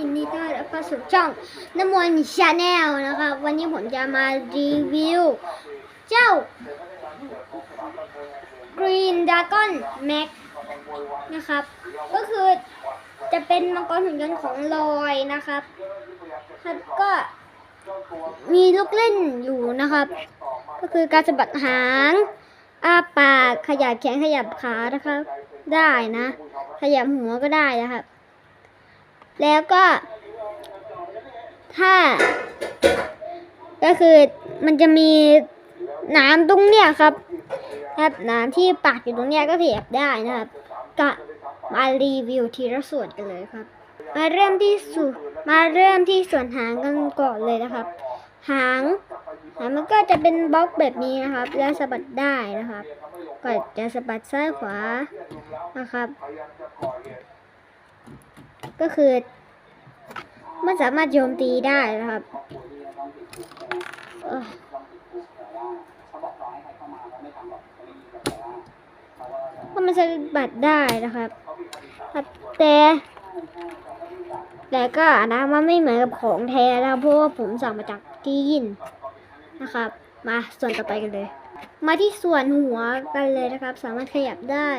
ยินดีต้อนรับเข้าสู่ช่องน้ำมนชาแนลนะครับวันนี้ผมจะมารีวิว เจ้า Green Dragon Max นะครับ ก็คือจะเป็นมังกรหุ่นยนต์ของลอยนะครับแล้วก็มีลูกเล่นอยู่นะครับ ก็คือการสะบัดหางอ้าปากขยับแขนขยับขานะครับได้นะ ขยับหัวก็ได้นะครับ แล้วก็ ถ้า ก็คือมันจะมีน้ำตรงเนี้ยครับครับน้ำที่ปากอยู่ตรงเนี้ยก็ขยับได้นะครับ ก็มารีวิวทีละส่วนกันเลยครับ มาเริ่มที่ส่วนมาเริ่มที่ส่วนหางกันก่อนเลยนะครับ หางหางมันก็จะเป็นบล็อกแบบนี้นะครับ แล้วสะบัดได้นะครับก็จะสะบัดซ้ายขวานะครับ ก็คือ มันสามารถโจมตีได้นะครับเอ่อก็มันสะบัดได้นะครับครับ แต่แต่ก็นะมันไม่เหมือนกับของแท้นะเพราะว่าผมสั่งมาจากจีนนะครับ มาส่วนต่อไปกันเลย มาที่ส่วนหัวกันเลยนะครับ สามารถขยับได้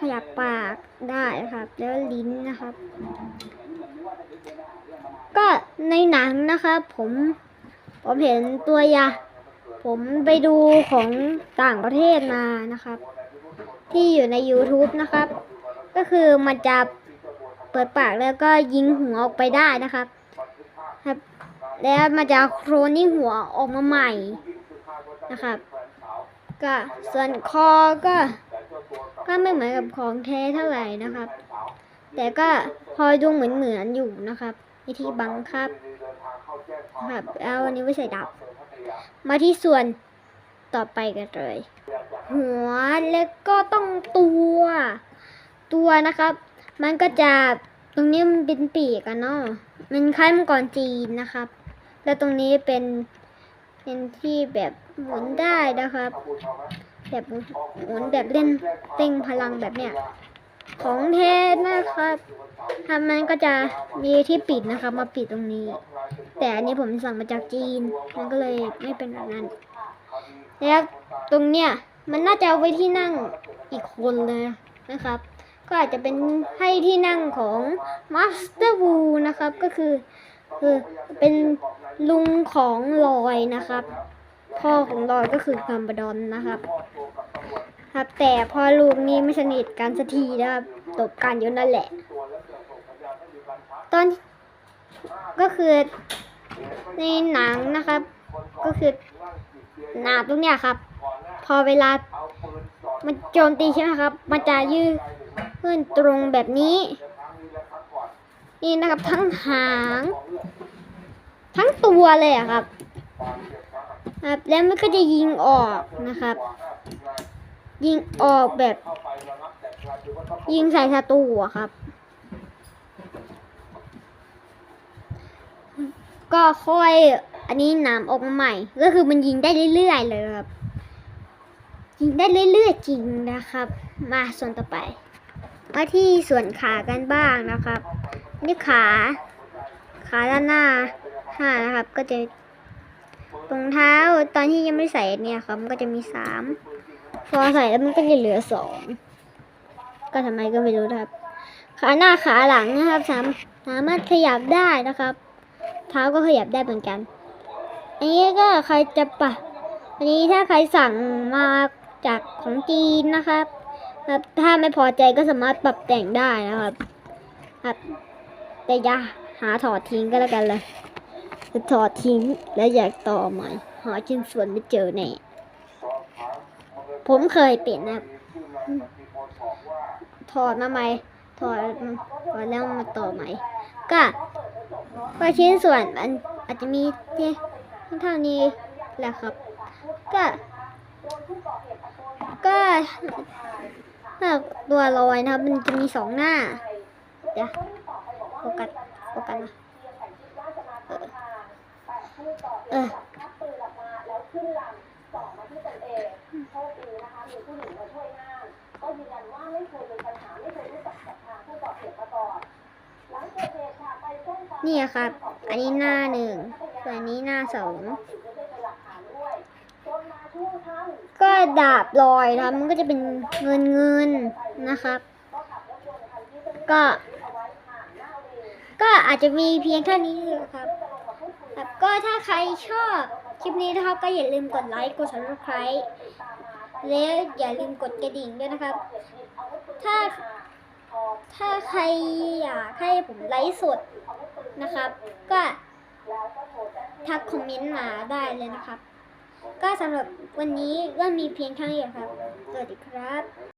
ขยับปากได้นะครับ แล้วลิ้นนะครับ ก็ในหนังนะครับผมผมเห็นตัวยา ผมไปดูของต่างประเทศมานะครับ ที่อยู่ใน YouTube นะครับ ก็คือมันจะเปิดปากแล้วก็ยิงหัวออกไปได้นะครับครับ แล้วมันจะโครนิ่หัวออกมาใหม่นะครับ ก็ส่วนคอก็ ก็ไม่เหมือนกับของแท้เท่าไหร่นะครับ แต่ก็พอดูเหมือนเหมือนอยู่นะครับ วิธีบังคับนะครับเอาอันนี้ไว้ใส่ดับ มาที่ส่วนต่อไปกันเลย หัวแล้วก็ต้องตัว ตัวนะครับ มันก็จะตรงนี้มันเป็นปีกอะเนาะมันคล้ายมังกรจีนนะครับ แล้วตรงนี้เป็นเป็นที่แบบหมุนได้นะครับ แบบหมุนแบบเล่นเต็งพลังแบบเนี้ย ของแท้นะครับทำมันก็จะมีที่ปิดนะครับมาปิดตรงนี้ แต่อันนี้ผมสั่งมาจากจีน มันก็เลยไม่เป็นแบบนั้น แล้วตรงเนี้ยมันน่าจะเอาไว้ที่นั่งอีกคนเลยนะครับ ก็อาจจะเป็นให้ที่นั่งของ Master Wu นะครับ ก็คือคือเป็นลุงของลอยนะครับ พ่อของลอยก็คือกัมบดอนนะครับ ครับแต่พอลูกนี้ไม่สนิทกันสักทีนะครับตบกันอยู่นั่นแหละ ตอนก็คือในหนังนะครับ ก็คือหนาตรงเนี้ยครับ พอเวลามันโจมตีใช่ไหมครับ มันจะยืดขึ้นตรงแบบนี้ นี่นะครับทั้งหาง ทั้งตัวเลยอะครับครับแล้วมันก็จะยิงออกนะครับ ยิงออกแบบ ยิงใส่ศัตรูอะครับ ก็ค่อยอันนี้หนามออกมาใหม่ ก็คือมันยิงได้เรื่อยๆเลยครับ ยิงได้เรื่อยๆจริงนะครับ มาส่วนต่อไป มาที่ส่วนขากันบ้างนะครับ นี่ขา ขาด้านหน้าห้านะครับ ก็จะตรงเท้าตอนที่ยังไม่ใส่เนี่ยครับ มันก็จะมีสาม พอใส่แล้วมันก็จะเหลือสองก็ทำไมก็ไม่รู้ครับ ขาหน้าขาหลังนะครับสามสามารถขยับได้นะครับ เท้าก็ขยับได้เหมือนกัน อันนี้ก็ใครจะปะ อันนี้ถ้าใครสั่งมาจากของจีนนะครับครับถ้าไม่พอใจก็สามารถปรับแต่งได้นะครับครับแต่อย่าหาถอดทิ้งก็แล้วกันเลยจะถอดทิ้งแล้วอยากต่อใหม่ หาชิ้นส่วนไม่เจอแน่ ผมเคยเปลี่ยนนะถอดมาใหม่ถอดถอดแล้วมาต่อใหม่ก็ก็ชิ้นส่วนมันอาจจะมีเนี่ยเท่านี้แหละครับ ก็ ก็ถ้าตัวลอยนะครับ มันจะมีสองหน้าเดี๋ยวโฟกัสโฟกัสนะเออเออ หลังเกิดเหตุค่ะไปแจ้ง นี่ครับ อันนี้หน้าหนึ่งส่วนอันนี้หน้าสองก็ดาบลอยนะมันก็จะเป็นเงินเงินนะครับ ก็ ก็อาจจะมีเพียงแค่นี้ครับครับก็ถ้าใครชอบคลิปนี้นะครับก็อย่าลืมกดไลค์กด subscribe แล้วอย่าลืมกดกระดิ่งด้วยนะครับ ถ้าถ้าใครอยากให้ผมไลฟ์สด นะครับ ก็ทักคอมเมนต์มาได้เลยนะครับ ก็สำหรับวันนี้ก็มีเพียงเท่านี้ครับ สวัสดีครับ